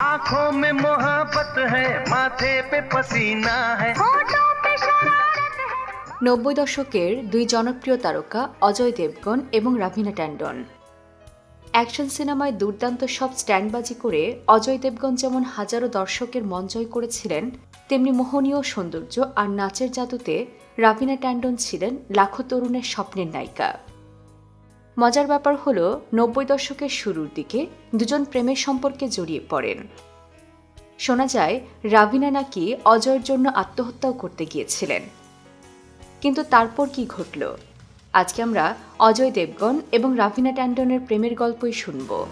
आंखों में मोहब्बत है माथे पे पसीना है নব্বই দশকের দুই জনপ্রিয় তারকা অজয় দেবগন এবং রাভিনা ট্যান্ডন অ্যাকশন সিনেমায় দুর্দান্ত সব স্ট্যান্ডবাজি করে অজয় দেবগন যেমন হাজারো দর্শকের মন জয় করেছিলেন তেমনি মোহনীয় সৌন্দর্য আর নাচের জাদুতে রাভিনা ট্যান্ডন ছিলেন লাখো তরুণের স্বপ্নের নায়িকা মজার ব্যাপার হলো, নব্বই দশকের শুরুর দিকে দুজন প্রেমের সম্পর্কে জড়িয়ে পড়েন। শোনা যায়, রাবিনা নাকি অজয়ের জন্য আত্মহত্যাও করতে গিয়েছিলেন। কিন্তু তারপর কি ঘটল? আজকে আমরা অজয় দেবগন এবং রাভিনা ট্যান্ডনের প্রেমের গল্পই শুনব।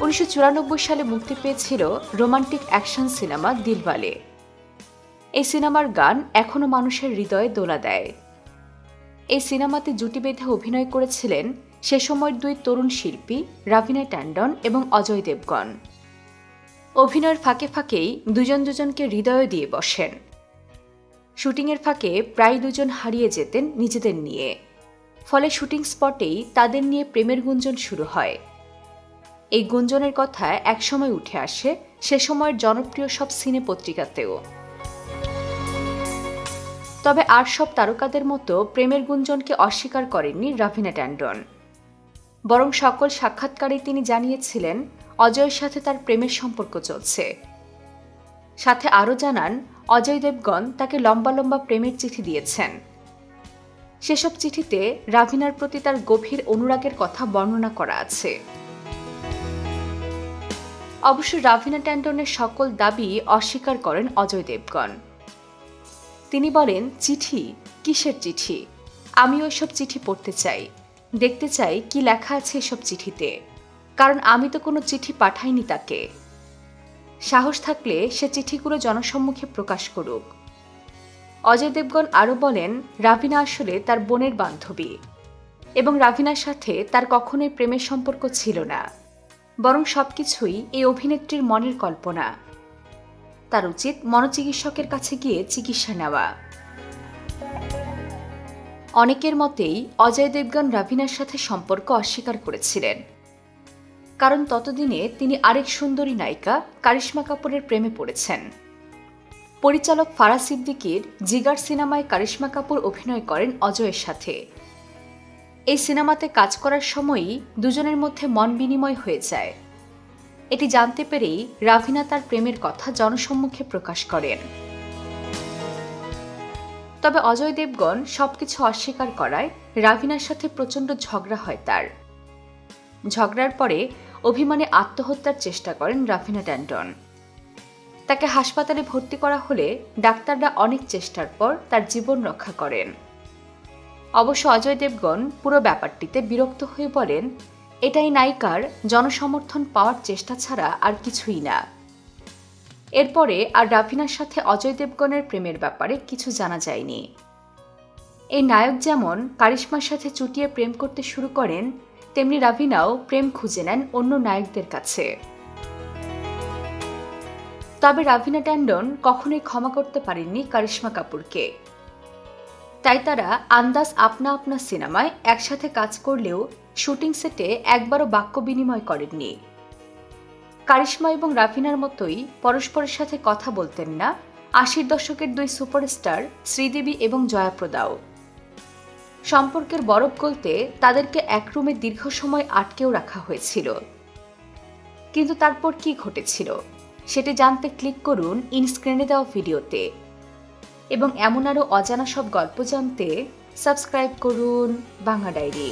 উনিশশো চুরানব্বই সালে মুক্তি পেয়েছিল রোমান্টিক অ্যাকশন সিনেমা দিলওয়ালে। এই সিনেমার গান এখনও মানুষের হৃদয়ে দোলা দেয়। এই সিনেমাতে জুটি বেঁধে অভিনয় করেছিলেন সে সময়ের দুই তরুণ শিল্পী রাভিনা ট্যান্ডন এবং অজয় দেবগন। অভিনয়ের ফাঁকে ফাঁকেই দুজন দুজনকে হৃদয় দিয়ে বসেন। শুটিংয়ের ফাঁকে প্রায় দুজন হারিয়ে যেতেন নিজেদের নিয়ে। ফলে শুটিং স্পটেই তাদের নিয়ে প্রেমের গুঞ্জন শুরু হয়। এই গুঞ্জনের কথা একসময় উঠে আসে, সে সময়ের জনপ্রিয় সব সিনে পত্রিকাতেও। তবে আর সব তারকাদের মতো প্রেমের গুঞ্জনকে অস্বীকার করেননি রাভিনা ট্যান্ডন। বরং সকল সাক্ষাৎকারে তিনি জানিয়েছিলেন, অজয়ের সাথে তার প্রেমের সম্পর্ক চলছে। সাথে আরও জানান, অজয় দেবগন তাকে লম্বা লম্বা প্রেমের চিঠি দিয়েছেন। সেসব চিঠিতে রাভিনার প্রতি তার গভীর অনুরাগের কথা বর্ণনা করা আছে। অবশ্য রাভিনা ট্যান্ডনের সকল দাবি অস্বীকার করেন অজয় দেবগণ। তিনি বলেন, চিঠি? কিসের চিঠি? আমি ওইসব চিঠি পড়তে চাই। দেখতে চাই কি লেখা আছে এসব চিঠিতে। কারণ আমি তো কোনো চিঠি পাঠাইনি তাকে। সাহস থাকলে সে চিঠিগুলো জনসম্মুখে প্রকাশ করুক। অজয় দেবগন আরও বলেন, রাভিনা আসলে তার বোনের বান্ধবী এবং রাভিনার সাথে তার কখনোই প্রেমের সম্পর্ক ছিল না। বরং সবকিছুই এই অভিনেত্রীর মনের কল্পনা। তার উচিত মনোচিকিৎসকের কাছে গিয়ে চিকিৎসা নেওয়া। অনেকের মতেই অজয় দেবগন রাভিনার সাথে সম্পর্ক অস্বীকার করেছিলেন। কারণ ততদিনে তিনি আরেক সুন্দরী নায়িকা কারিশ্মা কাপুরের প্রেমে পড়েছেন। পরিচালক ফারা সিদ্দিকির জিগার সিনেমায় কারিশ্মা কাপুর অভিনয় করেন অজয়ের সাথে। এই সিনেমাতে কাজ করার সময়ই দুজনের মধ্যে মন বিনিময় হয়ে যায়। এটি জানতে পেরেই রাভিনা তার প্রেমের কথা জনসম্মুখে প্রকাশ করেন। তবে অজয় দেবগন সবকিছু অস্বীকার করায় রাভিনার সাথে প্রচণ্ড ঝগড়া হয় তার। ঝগড়ার পরে অভিমানে আত্মহত্যার চেষ্টা করেন রাভিনা ট্যান্টন। তাকে হাসপাতালে ভর্তি করা হলে ডাক্তাররা অনেক চেষ্টার পর তার জীবন রক্ষা করেন। অবশ্য অজয় দেবগন পুরো ব্যাপারটিতে বিরক্ত হয়ে বলেন, এটাই নায়িকার জনসমর্থন পাওয়ার চেষ্টা ছাড়া আর কিছুই না। এরপরে আর রাভিনার সাথে অজয় দেবগনের প্রেমের ব্যাপারে কিছু জানা যায়নি। এই নায়ক যেমন কারিশ্মার সাথে চুটিয়ে প্রেম করতে শুরু করেন, তেমনি রাভিনাও প্রেম খুঁজে নেন অন্য নায়কদের কাছে। তবে রাভিনা ট্যান্ডন কখনোই ক্ষমা করতে পারেননি কারিশ্মা কাপুরকে। তাই তারা আন্দাজ আপনা আপনা সিনেমায় একসাথে কাজ করলেও শুটিং সেটে একবারও বাক্য বিনিময় করেননি। কারিশ্মা এবং রাফিনার মতোই পরস্পরের সাথে কথা বলতেন না, আশির দশকের দুই সুপারস্টার শ্রীদেবী এবং জয়াপ্রদাও। সম্পর্কের বরফ গলতে তাদেরকে এক রুমে দীর্ঘ সময় আটকেও রাখা হয়েছিল। কিন্তু তারপর কি ঘটেছিল? সেটি জানতে ক্লিক করুন ইনস্ক্রিনে দেওয়া ভিডিওতে। এবং এমন আরও অজানা সব গল্প জানতে সাবস্ক্রাইব করুন বাংলা ডায়েরি।